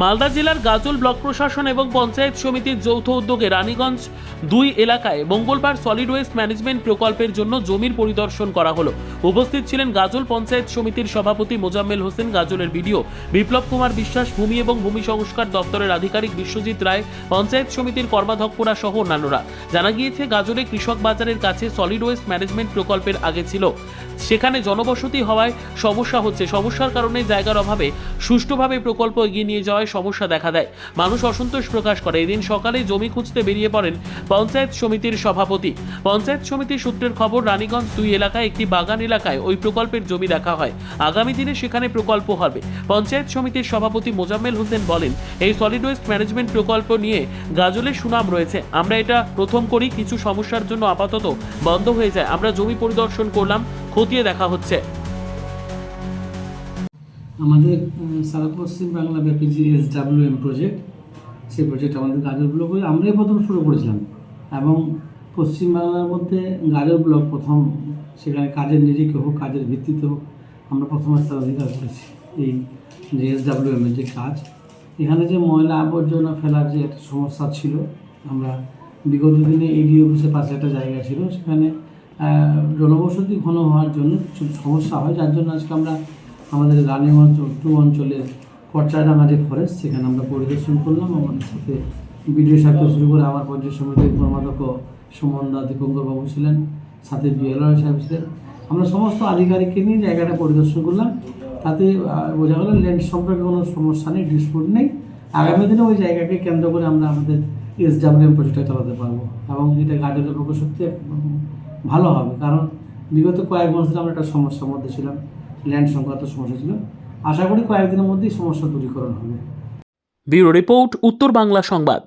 মালদা জেলার গাজল ব্লক প্রশাসন এবং পঞ্চায়েত সমিতির যৌথ উদ্যোগে রানীগঞ্জ দুই এলাকায় মঙ্গলবার সলিড ওয়েস্ট ম্যানেজমেন্ট প্রকল্পের জন্য জমির পরিদর্শন করা হলো। উপস্থিত ছিলেন গাজল পঞ্চায়েত সমিতির সভাপতি মোজাম্মেল হোসেন। গাজলের বিডিও বিপ্লব কুমার বিশ্বাস, ভূমি এবং ভূমি সংস্কার দপ্তরের আধিকারিক বিশ্বজিৎ রায়, পঞ্চায়েত সমিতির কর্মাধ্যক্ষরা সহ অন্যান্যরা। জানা গিয়েছে, গাজলে কৃষক বাজারের কাছে সলিড ওয়েস্ট ম্যানেজমেন্ট প্রকল্পের আগে ছিল। সেখানে জনবসতি হওয়ায় সমস্যা হচ্ছে। সমস্যার কারণে জায়গার অভাবে সুষ্ঠুভাবে প্রকল্প এগিয়ে নিয়ে যাওয়ায় সমস্যা দেখা দেয়। মানুষ অসন্তোষ প্রকাশ করে। এদিন সকালে জমি খুঁজতে বেরিয়ে পড়েন পঞ্চায়েত সমিতির সভাপতি। পঞ্চায়েত সমিতির সূত্রের খবর, রানীগঞ্জ দুই এলাকায় একটি বাগান এলাকায় ওই প্রকল্পের জমি দেখা হয়। আগামী দিনে সেখানে প্রকল্প হবে। পঞ্চায়েত সমিতির সভাপতি মোজাম্মেল হোসেন বলেন, এই সলিড ওয়েস্ট ম্যানেজমেন্ট প্রকল্প নিয়ে গাজলের সুনাম রয়েছে। আমরা এটা প্রথম করি। কিছু সমস্যার জন্য আপাতত বন্ধ হয়ে যায়। আমরা জমি পরিদর্শন করলাম। খতিয়ে দেখা হচ্ছে। আমাদের সারা পশ্চিম বাংলা ব্যাপী যে এস ডাব্লিউ এম প্রজেক্ট সেই প্রজেক্ট আমাদের গাজর ব্লক আমরাই প্রথম শুরু করেছিলাম। এবং পশ্চিম বাংলার মধ্যে গাজর ব্লক প্রথম, সেখানে কাজের নিরিখে হোক, কাজের ভিত্তিতে হোক, আমরা প্রথম স্থান অধিকার করেছি এই যে এস ডাব্লিউ এম এর যে কাজ। এখানে যে ময়লা আবর্জনা ফেলার যে একটা সমস্যা ছিল, আমরা বিগত দিনে এডি অফিসের পাশে একটা জায়গা ছিল, সেখানে জনবসতি ঘন হওয়ার জন্য কিছু সমস্যা হয়, যার জন্য আজকে আমরা আমাদের রানীগঞ্জ টু অঞ্চলের কচ্চাডাঙ্গা যে ফরেস্ট সেখানে আমরা পরিদর্শন করলাম। আমাদের সাথে বিডিও সাহেব শুরু করে আমার পঞ্চায়েত সমিতির কর্মাধ্যক্ষ সুমনদা দীপঙ্কর বাবু ছিলেন, সাথে বিএলআর সাহেব ছিলেন। আমরা সমস্ত আধিকারিককে নিয়ে জায়গাটা পরিদর্শন করলাম। তাতে বোঝা গেল ল্যান্ড সম্পর্কে কোনো সমস্যা নেই ডিসপুট নেই। আগামী দিনে ওই জায়গাকে কেন্দ্র করে আমরা আমাদের এস ডাব্লিউ এম প্রজেক্টটা চালাতে পারব। এবং এটা গাজরের পক্ষে সত্যি ভালো হবে, কারণ বিগত কয়েক ধরে আমরা একটা সমস্যার মধ্যে ছিলাম, ল্যান্ড সংক্রান্ত সমস্যা ছিল। আশা করি কয়েকদিনের মধ্যেই সমস্যা দূরীকরণ হবে। ব্যুরো রিপোর্ট, উত্তর বাংলা সংবাদ।